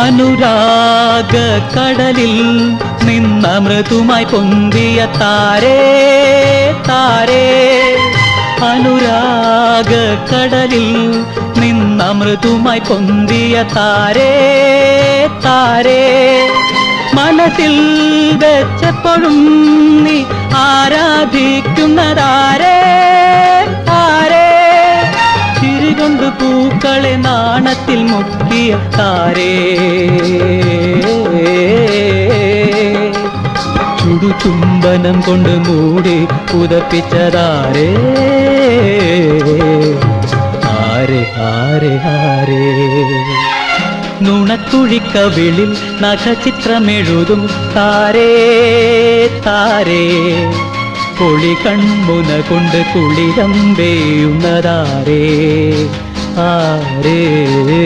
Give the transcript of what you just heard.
അനുരാഗ കടലിൽ നിന്ന മൃദുമായി പൊന്തിയ താരേ താരേ. അനുരാഗ കടലിൽ നിന്ന മൃദുമായി പൊന്തിയ താരേ താരേ. മനസ്സിൽ വെച്ചപ്പോഴും നീ ആരാധിക്കുന്നതാരേ ആരേ ചിരികൊണ്ട് പൂക്കളെ നാണത്തിൽ മുക്കിയ താരേ. ചുടുചുംബനം കൊണ്ട് മൂടി പുതപ്പിച്ചതാരേ ആരെ ആരെ ആരേ. നുണക്കുഴിക്കവിളിൽ നഖചിത്രമെഴുതും താരേ താരേ. പൊളി കൺമുന കൊണ്ട് കുളിരം വേയുന്നതാരേ ആരേ